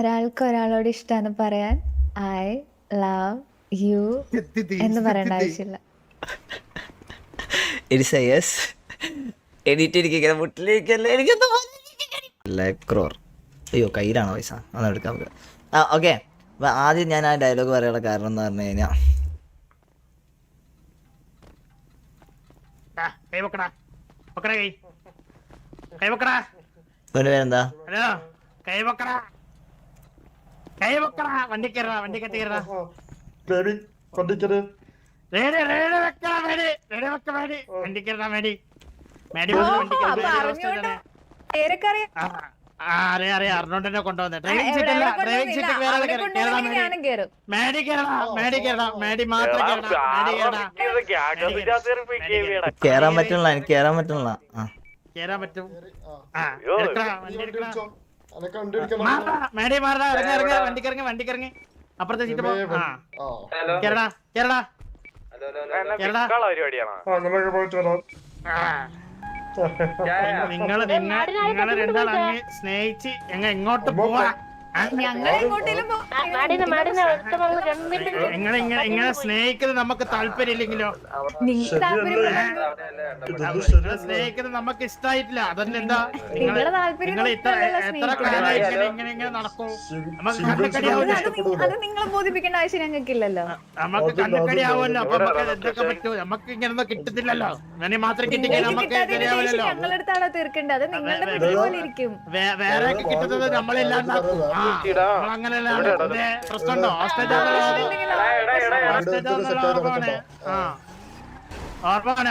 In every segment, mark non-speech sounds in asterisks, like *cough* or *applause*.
ഒരാൾക്ക് ഒരാളോട് ഇഷ്ടമാണ് പറയാൻ ഐ ലവ് യു എന്ന് പറയേണ്ട ആവശ്യമില്ല. *laughs* ക്രോർ അയ്യോ കയ്യിലാണോ പൈസ? അന്ന് എടുക്കാം നമുക്ക്. ആ ഓക്കെ ആദ്യം ഞാൻ ആ ഡയലോഗ് പറയാനുള്ള കാരണം എന്ന് പറഞ്ഞു കഴിഞ്ഞാൽ ആ, കൈ വെക്കടാ വെക്കടാ കൈ. കൈ വെക്കടാ ഇവന്റെ പേരെന്താ? കൈ വെക്കടാ കൈ വെക്കടാ വണ്ടി കയറടാ വണ്ടി കത്തി കയറടാ ബേബി കൊണ്ടിക്കത് റേഡി റേഡി വെക്കടാ മേടി റേഡി വെക്ക മേടി വണ്ടി കയറടാ മേടി മേടി വന്ന് വണ്ടി കയറി അപ്പൊ അറിഞ്ഞോണ്ട് പേരൊക്കെ അറിയാം. ആ അറിയാം അറിയാം. അറിഞ്ഞോണ്ടെന്നെ കൊണ്ടുവന്നെ. ആ, ഡ്രൈവിംഗ് സീറ്റ് അല്ല ഡ്രൈവിംഗ് സീറ്റ് വേറെ കയറി മേടി കയറടാ മേടി കയറടാ മേടി മാത്രം കയറടാ മേടി കയറടാ കേറാൻ പറ്റണില്ല എനിക്ക് കേറാൻ പറ്റണില്ല ആ. കേറാൻ പറ്റും. ആ ആ എടുക്കടാ വണ്ടി എടുക്കടാ. മേടി മാറടാ ഇറങ്ങി ഇറങ്ങി വണ്ടിക്ക് ഇറങ്ങി വണ്ടിക്ക് ഇറങ്ങി അപ്പുറത്തെ സീറ്റ് പോ. കേരടാ കേരടാ കേരടാ നിങ്ങൾ നിങ്ങൾ നിങ്ങൾ രണ്ടാൾ അങ്ങ് സ്നേഹിച്ച് എങ്ങ എങ്ങോട്ട് പോവാ. നിങ്ങൾ ഇങ്ങനെ ഇങ്ങനെ സ്നേഹിക്കുന്നത് നമുക്ക് താല്പര്യമില്ലെങ്കിലോ? സ്നേഹിക്കുന്നത് നമുക്ക് ഇഷ്ടായിട്ടില്ല. അതല്ല എന്താ? നിങ്ങൾ ഇത്ര എത്ര ഇങ്ങനെ ഇങ്ങനെ ഇങ്ങനെ നടക്കൂ? നമുക്ക് അത് ബോധിപ്പിക്കേണ്ട ആവശ്യം ഞങ്ങൾക്കില്ലല്ലോ. നമുക്ക് കണ്ണക്കടി ആവുമല്ലോ അപ്പൊ നമുക്ക് എന്തൊക്കെ പറ്റൂ? നമുക്ക് ഇങ്ങനൊന്നും കിട്ടത്തില്ലല്ലോ. അങ്ങനെ മാത്രം കിട്ടിക്കാൻ നമുക്ക് ഞങ്ങളടുത്താണോ തീർക്കേണ്ടത്? നിങ്ങളുടെ ഇരിക്കും. വേറെ കിട്ടുന്നത് നമ്മളില്ലാണ്ടാക്കും ഹോസ്റ്റേജ് എന്നുള്ള ഓർമ്മനെ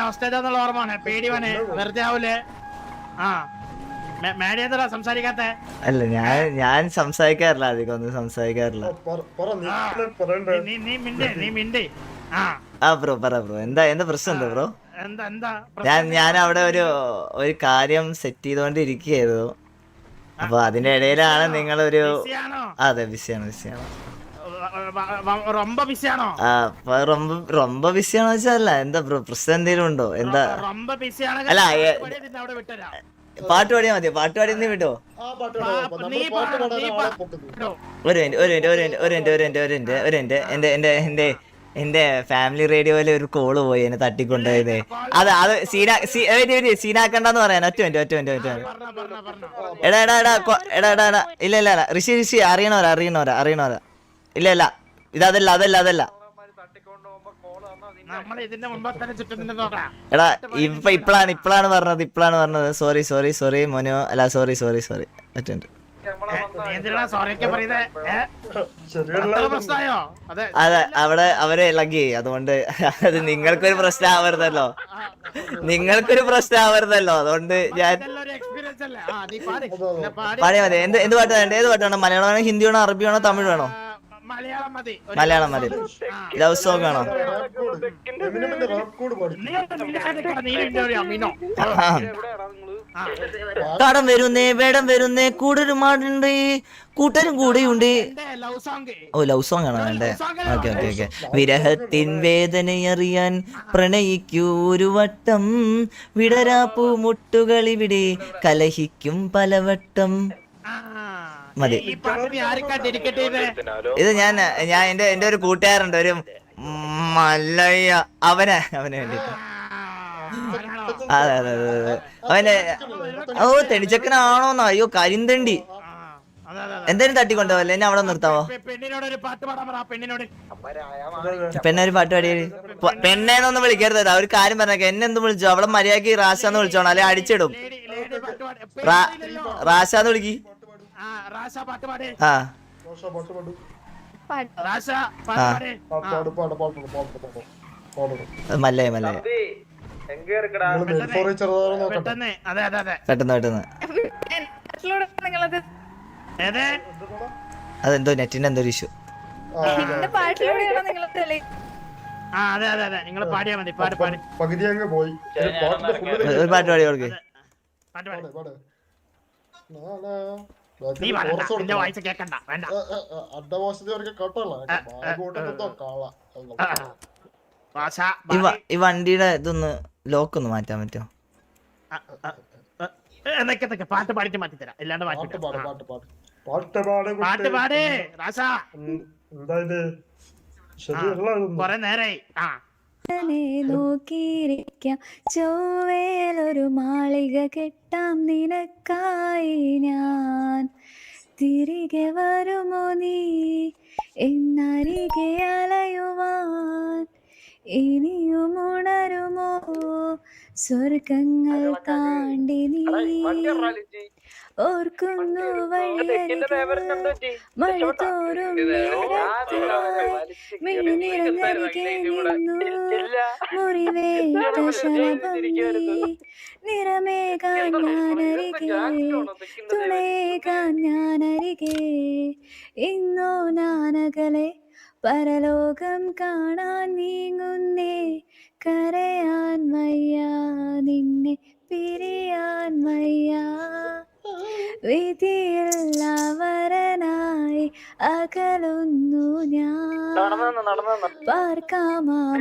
ഹോസ്റ്റേജ് എന്നുള്ള ഓർമ്മയാണ്. പേടിവനെ വെറുതെ ആവൂലേ? ആ. അല്ല ഞാൻ ഞാൻ സംസാരിക്കാറില്ല അധികം ഒന്നും സംസാരിക്കാറില്ല. പറ നീ നീ നീ നീ മിണ്ട്. ആ. ആ ബ്രോ പറ ബ്രോ. എന്താ എന്താ പ്രശ്നം എന്താ ബ്രോ? എന്താ എന്താ ഞാൻ ഞാൻ അവിടെ ഒരു ഒരു കാര്യം സെറ്റ് ചെയ്തോണ്ട് ഇരിക്കുകയായിരുന്നു അപ്പൊ അതിന്റെ ഇടയിലാണ് നിങ്ങളൊരു ബിസിയാണോ അതെ ബിസിയാണ് ബിസിയാണ് ரொம்ப ബിസിയാണോ ആ അപ്പൊ റൊമ്പ റൊമ്പ ബിസിയാണോ വെച്ചാൽ എന്താ ബ്രോ പ്രശ്നം എന്തെങ്കിലും ഉണ്ടോ എന്താ ரொம்ப ബിസിയാണ് അല്ല, ഏ- അവിടെ വിട്ടുതരാം പാട്ട് പാടിയാ മതി പാട്ട് പാടി നീ വിട്ടോ ആ പാട്ട് പാടാം നീ നമ്മൾ പാട്ട് പാടാ, നീ പാടാൻ പാ- ആളെ പൊക്കുന്നത് കേട്ടോ? ഒരു മിനിറ്റ് ഒരു മിനിറ്റ് ഒരു മിനിറ്റ് ഒരു മിനിറ്റ് ഒരു മിനിറ്റ് ഒരു മിനിറ്റ് ഒരു മിനിറ്റ് എന്റെ എന്റെ എന്റെ എന്റെ ഫാമിലി റേഡിയോയിലെ ഒരു കോൾ പോയി എന്നെ തട്ടിക്കൊണ്ടുപോയത്. അത് അത് സീനാ സീനാക്കണ്ടെന്ന് പറയാൻ ഒറ്റ മിനിറ്റ് ഒറ്റ മിനിറ്റ് ഒറ്റ മിനിറ്റ്. എടാ എടാ എടാ എടാ എടാ എടാ ഇല്ല ഇല്ല എടാ ഋഷി ഋഷി അറിയണവരാ അറിയണവരാ അറിയണവരാ. ഇല്ല ഇല്ല. ഇതല്ല അതല്ല അതല്ല. എടാ ഇപ്പൊ ഇപ്പളാണ് ഇപ്പളാണ് പറഞ്ഞത് ഇപ്പളാണ് പറഞ്ഞത്. സോറി സോറി സോറി മോനോ. അല്ല സോറി സോറി സോറി ഒറ്റ മിനിറ്റ്. അതെ അതെ അവിടെ അവരെ ഇളകി അതുകൊണ്ട് അത് നിങ്ങൾക്കൊരു പ്രശ്നം ആവരുതല്ലോ നിങ്ങൾക്കൊരു പ്രശ്നം ആവരുതല്ലോ അതുകൊണ്ട് ഞാൻ പാടിയ ഒരു എക്സ്പീരിയൻസ് അല്ലേ ആ നീ പാടി പാടി പാടിയാ മതി എന്ത് എന്ത് പാട്ട് വേണ്ട ഏത് പാട്ട് വേണം മലയാളമാണോ ഹിന്ദി വേണോ അറബി വേണോ തമിഴ് വേണോ മലയാളം മതി ഒരു- മലയാളം മതി ലവ് സോങ് വേണോ കടം വരുന്നേ വേടം വരുന്നേ കൂടൊരു മാടുണ്ട് കൂട്ടരും കൂടെയുണ്ട്. ഓ ലവ് സോങ് ആണോ വേണ്ടേ? Okay okay okay. വിരഹത്തിൻ വേദനയറിയാൻ പ്രണയിക്കൂ ഒരു വട്ടം. വിടരാപ്പൂ മുട്ടുകളിവിടെ കലഹിക്കും പലവട്ടം. മതി. ഇത് ഞാൻ ഞാൻ എന്റെ എന്റെ ഒരു കൂട്ടുകാരുണ്ട് ഒരു മല്ലയ്യ. അവനെ അവനെ വേണ്ടിട്ട് അതെ അതെ അതെ അവന്റെ ഓ തെളിച്ചക്കനാണോന്നോ അയ്യോ കരിന്തണ്ടി. എന്തായാലും തട്ടിക്കൊണ്ടുപോകല്ലേ എന്നെ അവിടെ നിർത്താവോ? പെണ്ണിനോട് ഒരു പാട്ട് പാടാൻ പറ ആ പെണ്ണിനോട് പെണ്ണെ ഒരു പാട്ട് പാടി പെണ്ണേന്നൊന്നും വിളിക്കരുത്. ഒരു കാര്യം പറഞ്ഞേക്ക. എന്നെ എന്ത് വിളിച്ചോ? അവിടെ മര്യാദയ്ക്ക് റാശാന്ന് വിളിച്ചോണം. അല്ലെ അടിച്ചിടും. റാശാന്ന് വിളിക്കി. ആ. റാശ പാട്ട് പാട് ആ. റോഷ പാട്ട് പാടും പാട്ട് റാശ പാട്ട് ആ. പാട് ആ പാട് പാട് പാട് പാട്. പാട് പാടണം മല്ലേ മല്ലേ പെട്ടെന്ന് പെട്ടെന്ന്. അതെന്തോ നെറ്റിന്റെ എന്തോ ഒരു ഇഷ്യൂ. ആ, എന്റെ പാട്ടിലൂടെയാണോ നിങ്ങൾ തെളി ആ അതെ അതെ അതെ. നിങ്ങൾ പാടിയാ മതി പാട് പാട്. പകുതി പോയി. ഒരു പാട്ടിന്റെ പാട്ട് പാടി കൊടുക്ക് ഈ വണ്ടിയുടെ ഇതൊന്ന് ലോക്ക് ഒന്ന് മാറ്റാൻ പറ്റുമോ? എന്നൊക്കെ പാട്ട് പാടിട്ട് മാറ്റി തരാം ഇല്ലാണ്ട് മാറ്റി പാട്ട് പാട്. പാട്ട് പാട് റാസ. കൊറേ നേരായി. ആ. നോക്കിയിരിക്കാം. ചൊവ്വേലൊരു മാളിക കെട്ടാം നിനക്കായി ഞാൻ. തിരികെ വരുമോ നീ? എന്നരികെ അലയുവാൻ. ഇനിയും ഉണരുമോ? സ്വർഗങ്ങൾ താണ്ടി നീ ഓർക്കുന്നു വഴിയരികെ മഴ തോറും മിഴിനിറങ്ങരികെ നിന്നു. മുറിവേറ്റ ശലഭം നീ നിറമേകാൻ ഞാനരികെ തുണയേകാൻ ഞാനരികെ. ഇന്നോ ഞാനകലെ പരലോകം കാണാൻ നീങ്ങുന്നേ കരയാൻ വയ്യ നിന്നെ പിരിയാൻ വയ്യ. വിധിയുള്ളവരനായി അകലുന്നു ഞാൻ. പാർക്കാമോകത്ത്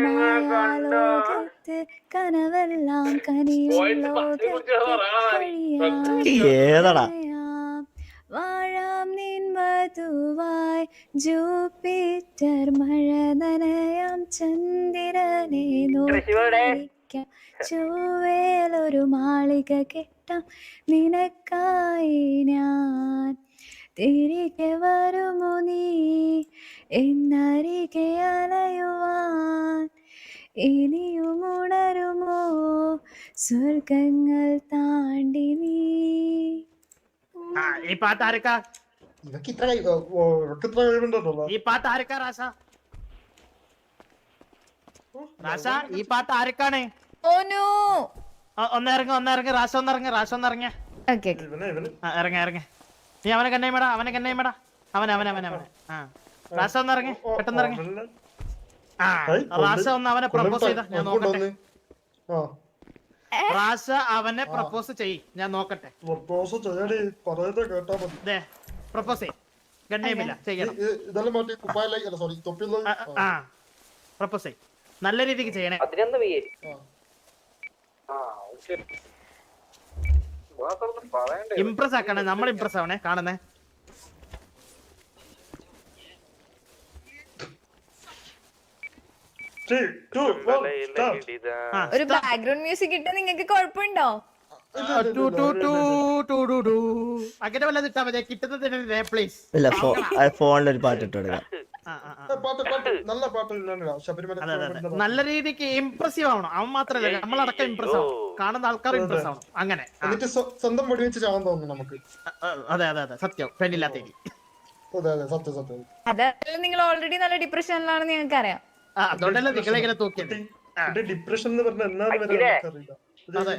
കനവെല്ലാം കനിയും. വാഴാം ജൂപ്പിറ്റർ മഴ നനയാം ചന്ദ്രനെ നോക്കാം ചൊവ്വേലൊരു മാളിക കെട്ടാം. നിനക്കായി ഞാൻ തിരികെ വരുമോ നീ? എന്നരികെ അലയുവാൻ ഇനിയും ഉണരുമോ? സ്വർഗങ്ങൾ താണ്ടി നീ. ഈ പാട്ട് ആരക്കാ? ഇവക്ക് ഇത്ര ഇവക്ക് ഇത്ര കഴിവുണ്ടല്ലോ ഈ പാട്ട് ആരക്കാ റാസ? റാസ ഈ പാട്ട് ആരക്കാണ്? ഓനു. ഒന്നിറങ്ങ ഒന്നിറങ്ങ റാസ ഒന്നിറങ്ങ റാസ ഒന്നിറങ്ങ. ഇറങ്ങ ഇറങ്ങ. നീ അവനെ കണ്ണേമടാ അവനെ കണ്ണേമടാ അവൻ അവൻ അവൻ അവൻ ആ. റാസ ഒന്നിറങ്ങ പെട്ടെന്ന് ഇറങ്ങ. ആ റാസ ഒന്ന് അവനെ പ്രപ്പോസ് ചെയ്ത ഞാൻ നോക്കട്ടെ. ആ. റാസ അവനെ പ്രപ്പോസ് ചെയ് ഞാൻ നോക്കട്ടെ. പ്രപ്പോസ് ചെയ്യടി പറയുന്നത് കേട്ടാ മതി. പ്രപ്പോസ് ചെയ് ഗണ്ണേമില്ല ചെയ്യണം. ഇതെല്ലാം മാറ്റി അല്ല സോറി ആ, ആ പ്രപ്പോസ് നല്ല രീതിക്ക് ചെയ്യണേ. ഇംപ്രസ് ആക്കണേ. നമ്മൾ ഇംപ്രസ് ആവണേ. കാണുന്നേ. ഒരു ബാക്ക്ഗ്രൗണ്ട് മ്യൂസിക് ഇട്ട് നിങ്ങൾക്ക് കുഴപ്പമുണ്ടോ. അങ്ങനെ വല്ലതും ഇട്ടാ മതി. കിട്ടുന്നതിന് പ്ലീസ് ഇല്ല ഫോണിൽ ഒരു പാട്ട് ഇട്ട് കൊടുക്കാം. നല്ല പാട്ട് ശബരിമല നല്ല രീതിക്ക് ഇംപ്രസീവ് ആവണം. അവൻ മാത്രല്ല നമ്മളടക്കം ഇംപ്രസ് ആവണം. കാണുന്ന ആൾക്കാർ ഇംപ്രസ് ആവണം. അങ്ങനെ. എന്നിട്ട് സ്വ- സ്വന്തം വെടിവെച്ച് ചാവാൻ തോന്നുന്നു നമുക്ക്. അതെ അതെ അതെ. സത്യം. അതല്ല നിങ്ങൾ ഓൾറെഡി നല്ല ഡിപ്രഷനിലാണെന്ന് ഞങ്ങൾക്ക് അറിയാം അതുകൊണ്ടല്ലേ നിങ്ങളെ ഇങ്ങനെ തൂക്കിയത്? ഡിപ്രഷൻ എന്ന് പറഞ്ഞാൽ എന്നാന്ന് വരെ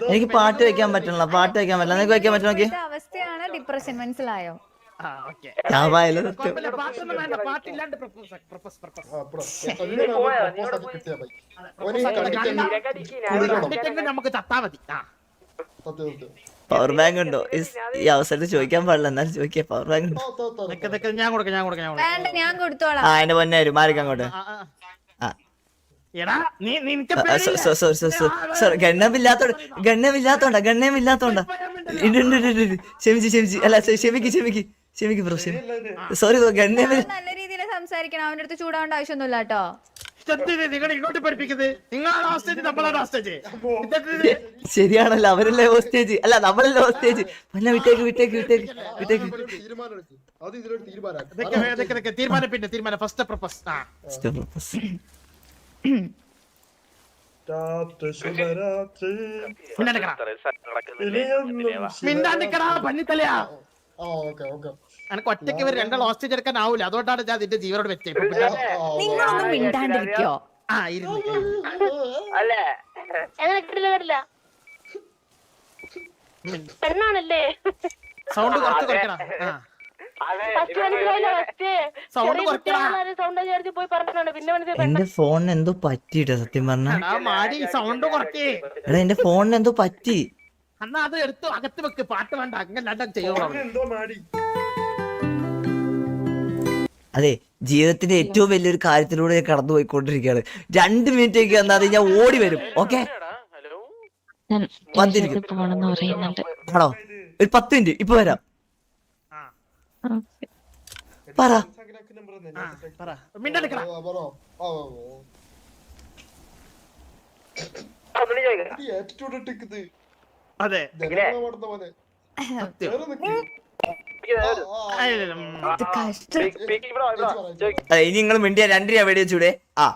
എനിക്ക് പാട്ട് വെക്കാൻ പറ്റണല്ല പാട്ട് വെക്കാൻ പറ്റില്ല. നിനക്ക് വെക്കാൻ പറ്റുമോ നോക്കി ഇപ്പോഴത്തെ അവസ്ഥയാണ് ഡിപ്രഷൻ മനസ്സിലായോ? ആ, okay. ചാവായാലും സത്യം കുഴപ്പമില്ല, പാട്ടൊന്നും വേണ്ട. പാട്ടില്ലാണ്ട് പ്രപ്പോസ് പ്രപ്പോസ് പ്രപ്പോസ് ആ. കണ്ടിട്ടെങ്കിൽ നമുക്ക് ചത്താ മതി. പവർ ബാങ്ക് ഉണ്ടോ? ഇസ്- ഈ അവസരത്തിൽ ചോദിക്കാൻ പാടില്ല. എന്നാലും ചോദിക്കാം പവർ ബാങ്ക് ഉണ്ടോ? നിക്ക് നിക്ക്. ഞാൻ കൊടുക്കാം ഞാൻ കൊടുക്കാം ഞാൻ കൊടുക്കാം. വേണ്ട ഞാൻ കൊടുത്തോളാം. ആ എന്റെ പൊന്നെ വരും. മാറിക്ക് അങ്ങോട്ട്? ആ, ആ. ആ എടാ നീ നിനക്ക് സോറി ഗണ്ണമില്ലാത്തോണ്ട് ഗണ്ണമില്ലാത്തോണ്ടാ. ക്ഷമിച്ച് ക്ഷമിച്ച്. അല്ല ക്ഷ- ക്ഷമിക്ക് ക്ഷമിക്ക്. ക്ഷമിക്ക് ബ്രോ സോറി ഗണ്ണമില്ല നല്ല രീതിയിൽ സംസാരിക്കണം. അവന്റെ അടുത്ത് ചൂടാവേണ്ട ആവശ്യമൊന്നുമില്ല കേട്ടോ. നിങ്ങൾ ഇങ്ങോട്ട് പഠിപ്പിക്കുന്നത് നിങ്ങളാണ് ഹോസ്റ്റേജ് നമ്മളാണ് ഹോസ്റ്റേജ്. ശരിയാണല്ലോ അവരല്ലേ ഹോസ്റ്റേജ്. അല്ല നമ്മളല്ലേ ഹോസ്റ്റേജ്. പിന്നെ വിട്ടേക്ക് വിട്ടേക്ക് വിട്ടേക്ക് വിട്ടേക്ക്. തീരുമാനം പിന്നെ തീരുമാനം. ഫസ്റ്റ് പ്രപ്പോസ് പന്നിത്തലയാ. ആ ഓക്കെ ഓക്കെ. എനിക്ക് ഒറ്റയ്ക്ക് ഇവർ രണ്ട് ഹോസ്റ്റേജ് എടുക്കാൻ ആവൂല അതുകൊണ്ടാണ് ഞാൻ നിന്റെ ജീവനോട് വെച്ചത് നിങ്ങളൊന്നും മിണ്ടാണ്ടിരിക്കോ? ആ ഇരുന്ന്. സൗണ്ട് കുറച്ച് കുറയ്ക്കണം ആ. എന്റെ ഫോണിന് എന്തോ പറ്റിട്ടോ സത്യം പറഞ്ഞ? എടാ മാടി സൗണ്ട് കുറയ്ക്കേ. എടാ എന്റെ ഫോണിന് എന്തോ പറ്റി. എന്നാ അത് എടുത്തു അകത്ത് വെക്ക് പാട്ട് വേണ്ട അങ്ങനെ മാടി. അതെ ജീവിതത്തിന്റെ ഏറ്റവും വലിയൊരു കാര്യത്തിലൂടെ ഞാൻ കടന്നു പോയിക്കൊണ്ടിരിക്കുകയാണ് രണ്ട് ഒക്കെ വന്നാൽ ഞാൻ ഓടി വരും ഓക്കെ? ഞാൻ വന്നിരിക്കും. ആണോ ഒരു പത്ത് മിനിറ്റ് ഇപ്പൊ വരാം. പറ. അതെ. ഇനി നിങ്ങൾ മിണ്ടിയ രണ്ട് രൂപ വെടി വെച്ചൂടെ? ആ.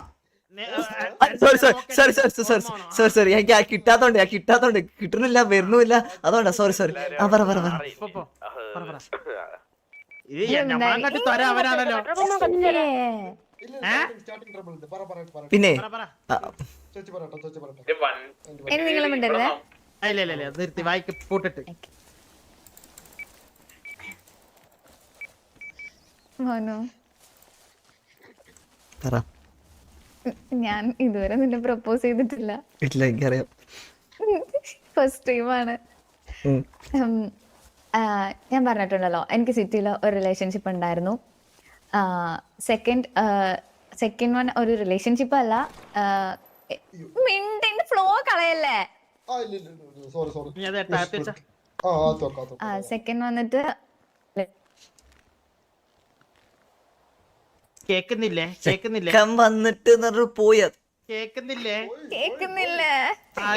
Sorry sorry sorry sorry sorry sorry sorry എനിക്ക് ആ കിട്ടാത്തോണ്ട് ആ കിട്ടാത്തോണ്ട്. കിട്ടുന്നില്ല വരുന്നുമില്ല അതുകൊണ്ടാ സോറി സോറി ആ പറ. പറ, പറ. ഇത് ഞമ്മളങ്ങാട്ടി തൊര അവനാണല്ലോ ഇല്ല, ഏ? starting ഉണ്ട്. പറ, പറ, പറ. പിന്നെ? ഇല്ല ഇല്ല ഇല്ല. നിർത്തി. വായിക്ക് പൂട്ടിട്ട്. ഞാൻ ഇതുവരെ നിന്നെ പ്രപ്പോസ് ചെയ്തിട്ടില്ല. ഇല്ല എനിക്കറിയാം. ഫസ്റ്റ് ടൈമാണ്. ഞാൻ പറഞ്ഞിട്ടുണ്ടല്ലോ എനിക്ക് സിറ്റിയിൽ ഒരു റിലേഷൻഷിപ്പ് ഉണ്ടായിരുന്നു. സെക്കൻഡ് സെക്കൻഡ് വൺ ഒരു റിലേഷൻഷിപ്പ് അല്ല മിണ്ടിന്റെ ഫ്ലോ കളയല്ലേ? ആ, ഇല്ല, ഇല്ല, ഇല്ല, ഇല്ല, sorry, sorry. നീ അത് താഴ്ത്തി വെച്ചാ ആ, ആ, തോക്കാം, ആ, സെക്കൻഡ് വന്നിട്ട് കേക്കുന്നില്ലേ? കേക്കുന്നില്ലേ? വന്നിട്ട് പോയത് കേക്കുന്നില്ലേ?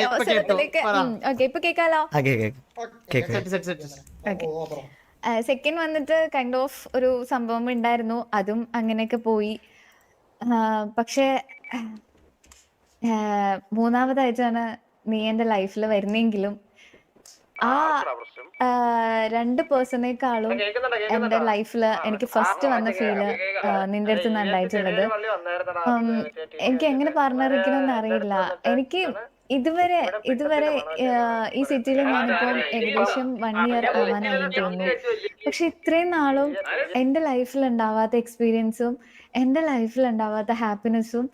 ഇപ്പൊ കേട്ടു. പറ. ഓക്കെ ഇപ്പൊ കേക്കാലോ. സെക്കൻഡ് വന്നിട്ട് കൈൻഡ് ഓഫ് ഒരു സംഭവം ഉണ്ടായിരുന്നു. അതും അങ്ങനെയൊക്കെ പോയി. പക്ഷേ മൂന്നാമതായിട്ടാണ് നീ എന്റെ ലൈഫിൽ വരുന്നെങ്കിലും ആ, രണ്ട് പേഴ്സണേക്കാളും എന്റെ ലൈഫിൽ എനിക്ക് ഫസ്റ്റ് വന്ന ഫീൽ നിന്റെ അടുത്ത് നിന്ന് ഉണ്ടായിട്ടുള്ളത് എനിക്ക് എങ്ങനെ പറഞ്ഞറിയിക്കണമെന്ന് അറിയില്ല. എനിക്ക് ഇതുവരെ ഇതുവരെ ഈ സിറ്റിയിൽ ഞാനിപ്പോൾ ഏകദേശം വൺ ഇയർ ആവാനായി തോന്നുന്നു. പക്ഷെ ഇത്രയും നാളും എന്റെ ലൈഫിൽ ഉണ്ടാവാത്ത എക്സ്പീരിയൻസും എന്റെ ലൈഫിൽ ഉണ്ടാവാത്ത ഹാപ്പിനെസ്സും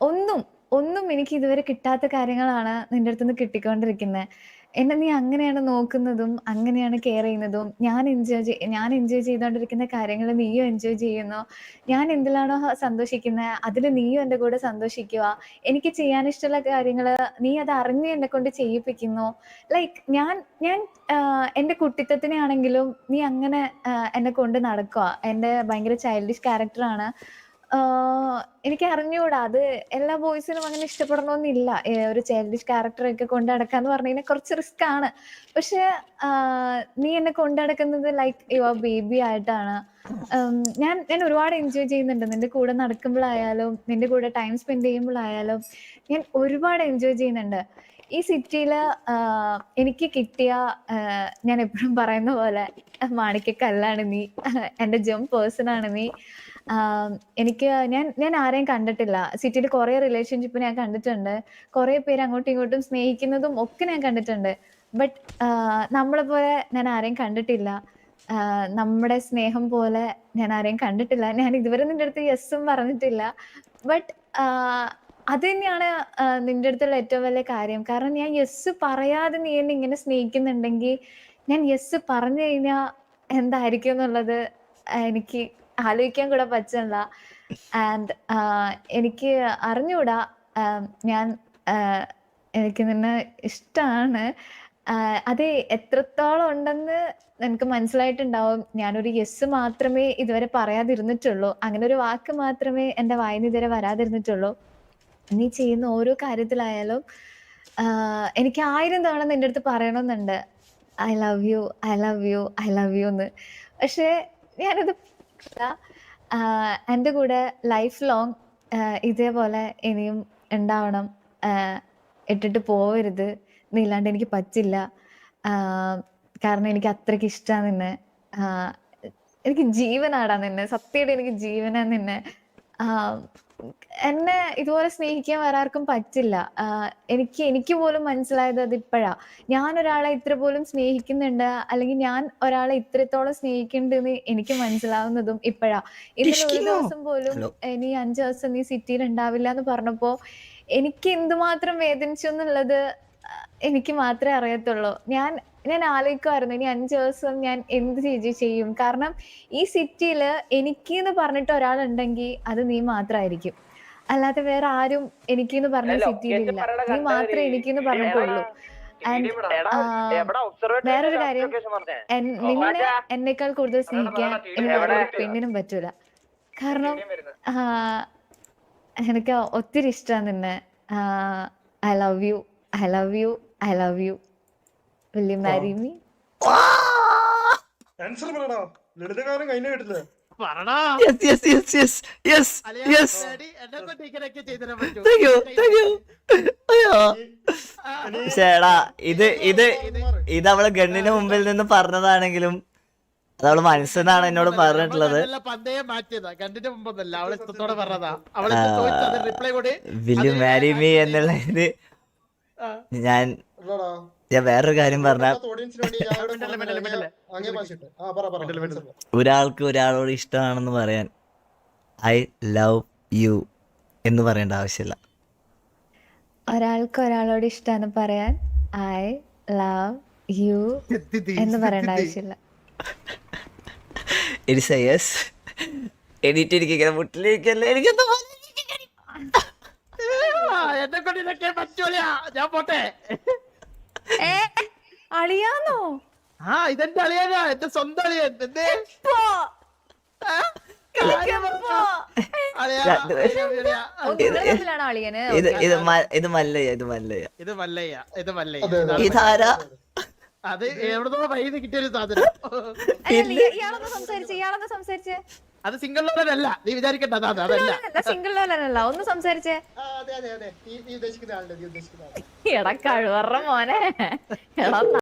ഒന്നും ഒന്നും എനിക്ക് ഇതുവരെ കിട്ടാത്ത കാര്യങ്ങളാണ് നിന്റെ അടുത്ത് നിന്ന് കിട്ടിക്കൊണ്ടിരിക്കുന്നത് എന്നെ നീ അങ്ങനെയാണ് നോക്കുന്നതും അങ്ങനെയാണ് കെയർ ചെയ്യുന്നതും. ഞാൻ എൻജോയ് ഞാൻ എൻജോയ് ചെയ്തുകൊണ്ടിരിക്കുന്ന കാര്യങ്ങൾ നീയും എൻജോയ് ചെയ്യുന്നു. ഞാൻ എന്തിലാണോ സന്തോഷിക്കുന്നത് അതിൽ നീയും എന്റെ കൂടെ സന്തോഷിക്കുക എനിക്ക് ചെയ്യാൻ ഇഷ്ടമുള്ള കാര്യങ്ങൾ നീ അത് അറിഞ്ഞ് എന്നെ കൊണ്ട് ചെയ്യിപ്പിക്കുന്നു. ലൈക്ക് ഞാൻ ഞാൻ എന്റെ കുട്ടിത്തത്തിനെ ആണെങ്കിലും നീ അങ്ങനെ എന്നെ കൊണ്ട് നടക്കുക എന്റെ ഭയങ്കര ചൈൽഡിഷ് ക്യാരക്ടറാണ് എനിക്ക് അറിഞ്ഞുകൂടാ അത് എല്ലാ ബോയ്സിനും അങ്ങനെ ഇഷ്ടപ്പെടണമെന്നില്ല ഒരു ചൈൽഡിഷ് ക്യാരക്ടറൊക്കെ നടക്കുക എന്ന് പറഞ്ഞു കഴിഞ്ഞാൽ കുറച്ച് റിസ്ക് ആണ്. പക്ഷെ നീ എന്നെ കൊണ്ടു നടക്കുന്നത് ലൈക്ക് യുവർ ബേബി ആയിട്ടാണ്. ഞാൻ ഞാൻ ഒരുപാട് എൻജോയ് ചെയ്യുന്നുണ്ട്. നിന്റെ കൂടെ നടക്കുമ്പോഴായാലും നിന്റെ കൂടെ ടൈം സ്പെൻഡ് ചെയ്യുമ്പോഴായാലും ഞാൻ ഒരുപാട് എൻജോയ് ചെയ്യുന്നുണ്ട്. ഈ സിറ്റിയിൽ എനിക്ക് കിട്ടിയ ഞാൻ എപ്പോഴും പറയുന്ന പോലെ മാണിക്കക്കല്ലാണ് നീ എന്റെ ജം പേഴ്സൺ ആണ് നീ. എനിക്ക് ഞാൻ ഞാൻ ആരെയും കണ്ടിട്ടില്ല. സിറ്റിയിൽ കുറേ റിലേഷൻഷിപ്പ് ഞാൻ കണ്ടിട്ടുണ്ട്. കുറേ പേര് അങ്ങോട്ടും ഇങ്ങോട്ടും സ്നേഹിക്കുന്നതും ഒക്കെ ഞാൻ കണ്ടിട്ടുണ്ട്. ബട്ട് നമ്മളെ പോലെ ഞാൻ ആരെയും കണ്ടിട്ടില്ല. നമ്മുടെ സ്നേഹം പോലെ ഞാൻ ആരെയും കണ്ടിട്ടില്ല. ഞാൻ ഇതുവരെ നിന്റെ അടുത്ത് യെസ്സും പറഞ്ഞിട്ടില്ല. ബട്ട് അത് തന്നെയാണ് നിന്റെ അടുത്തുള്ള ഏറ്റവും വലിയ കാര്യം. കാരണം ഞാൻ യെസ് പറയാതെ നീ എന്നെ ഇങ്ങനെ സ്നേഹിക്കുന്നുണ്ടെങ്കിൽ ഞാൻ യെസ് പറഞ്ഞു കഴിഞ്ഞാൽ എന്തായിരിക്കും എന്നുള്ളത് എനിക്ക് ആലോചിക്കാൻ കൂടെ പറ്റില്ല ആൻഡ് എനിക്ക് അറിഞ്ഞുകൂടാ ഞാൻ എനിക്ക് നിന്നെ ഇഷ്ടമാണ് അത് എത്രത്തോളം ഉണ്ടെന്ന് നിനക്ക് മനസ്സിലായിട്ടുണ്ടാവും. ഞാനൊരു യെസ് മാത്രമേ ഇതുവരെ പറയാതിരുന്നിട്ടുള്ളൂ. അങ്ങനെ ഒരു വാക്ക് മാത്രമേ എന്റെ വായന ഇതുവരെ വരാതിരുന്നിട്ടുള്ളൂ. നീ ചെയ്യുന്ന ഓരോ കാര്യത്തിലായാലും എനിക്ക് ആയിരം തവണ നിന്റെ അടുത്ത് പറയണമെന്നുണ്ട്. I love you I love you I love you എന്ന്. പക്ഷേ ഞാനത് എന്റെ കൂടെ ലൈഫ് ലോങ് ഇതേപോലെ ഇനിയും ഉണ്ടാവണം. ഇട്ടിട്ട് പോവരുത്. നീ ഇല്ലാണ്ട് എനിക്ക് പറ്റില്ല. കാരണം എനിക്ക് അത്രയ്ക്ക് ഇഷ്ടമാണ് നിന്നെ. എനിക്ക് ജീവനാടാ നിന്നെ. സത്യമായിട്ട് എനിക്ക് ജീവനാ നിന്നെ. എന്നെ ഇതുപോലെ സ്നേഹിക്കാൻ വേറെ ആർക്കും പറ്റില്ല എനിക്ക് എനിക്ക് പോലും മനസ്സിലായത് അത് ഇപ്പോഴാ ഞാൻ ഒരാളെ ഇത്ര പോലും സ്നേഹിക്കുന്നുണ്ട് അല്ലെങ്കിൽ ഞാൻ ഒരാളെ ഇത്രത്തോളം സ്നേഹിക്കുന്നുണ്ടെന്ന് എനിക്ക് മനസ്സിലാവുന്നതും ഇപ്പോഴാ ഇന്നലെ ഒരു? ദിവസം പോലും. ഇനി അഞ്ചു ദിവസം നീ സിറ്റിയിൽ ഉണ്ടാവില്ല എന്ന് പറഞ്ഞപ്പോ എനിക്ക് എന്തുമാത്രം വേദനിച്ചു എന്നുള്ളത് എനിക്ക് മാത്രമേ അറിയത്തുള്ളൂ ഞാൻ ഞാൻ ആലോചിക്കുമായിരുന്നു ഇനി അഞ്ചു ദിവസം ഞാൻ എന്ത് ചേച്ചി ചെയ്യും? കാരണം ഈ സിറ്റിയിൽ എനിക്ക് എന്ന് പറഞ്ഞിട്ട് ഒരാളുണ്ടെങ്കിൽ അത് നീ മാത്രമായിരിക്കും അല്ലാതെ വേറെ ആരും എനിക്ക് എന്ന് പറഞ്ഞ സിറ്റിയിലില്ല നീ മാത്രമേ എനിക്ക് എന്ന് പറഞ്ഞിട്ടുള്ളൂ. വേറൊരു കാര്യം നിന്നെ എന്നേക്കാൾ കൂടുതൽ സ്നേഹിക്കാൻ പെണ്ണിനും പറ്റൂല. കാരണം എനിക്ക് ഒത്തിരി ഇഷ്ടമാണ് നിന്നെ. I love you I love you I love you will you marry me answer പറയടാ. ലളിതകാലം കഴിഞ്ഞ കേട്ടില്ലേ? പറടാ. Yes, yes, yes, yes, yes, അലിയാ, yes. ഡാഡി, എന്നെ കൊണ്ട് ഇങ്ങനെയൊക്കെ ചെയ്തുതരാൻ പറ്റൂ. Thank you, thank you. അയ്യോ. ചേടാ ഇത് ഇത് ഇത് അവൾ ഗണ്ണിന് മുമ്പിൽ നിന്ന് പറഞ്ഞതാണെങ്കിലും അത് അവൾ മനസ്സിന്നാണ് എന്നോട് പറഞ്ഞിട്ടുള്ളത്. വില്യു മാരി മീ എന്നുള്ള ഇത് ഞാൻ ഞാൻ വേറൊരു കാര്യം പറഞ്ഞ ഓഡിയൻസിന് വേണ്ടി ഞാൻ ഇവിടെ *laughs* മിണ്ടല്ലേ, മിണ്ടല്ലേ, മിണ്ടല്ലേ. അങ്ങേ ഭാഷയിട്ട് ആ പറ പറ. മിണ്ടല്ലേ, answer പറ. ഒരാൾക്ക് ഒരാളോട് ഇഷ്ടമാണെന്ന് പറയാൻ ഐ ലവ് യു എന്ന് പറയേണ്ട ആവശ്യമില്ല. ഒരാൾക്ക് ഒരാളോട് ഇഷ്ടമാണ് പറയാൻ ഐ ലവ് യു എന്ന് പറയേണ്ട ആവശ്യമില്ല. ഇറ്റ്സ് എ യെസ് എഡിറ്റ് എനിക്ക് ഇങ്ങനെ മുട്ടിലിരിക്കല്ലേ എനിക്കെന്താ ആ, എന്നെ കൊണ്ട് ഇതൊക്കെ പറ്റൂല. ഞാൻ പോട്ടെ. അളിയാന്നോ? ആ ഇതെന്റെ അളിയനാ എന്റെ സ്വന്തം അളിയൻ. എന്തേ? ഇത് ഇത് മ- ഇത് മല്ലയ്യ ഇത് മല്ലയ്യ. ഇത് മല്ലയ്യ ഇത് അതെ, മല്ലയ്യ അതെ. ഇതാരാ? അത് എവിടുന്നോ വൈകി കിട്ടിയൊരു സാധനം. അല്ല, ഇയ- ഇയാളൊന്ന് സംസാരിച്ച് ഇയാളൊന്ന് സംസാരിച്ച്. അത് സിംഗിൾ ലോലല്ല നീ വിചാരിക്കണ്ട അതാണ് അതല്ല. സിംഗിൾ ലോലല്ല ഒന്ന് സംസാരിച്ചേ. ആ, അതെ അതെ അതെ. നീ നീ ഉദ്ദേശിക്കുന്ന ആളുടെ ഉദ്ദേശിക്കുന്ന ആളുടെ എടാ കഴിവറ മോനെ. എടാ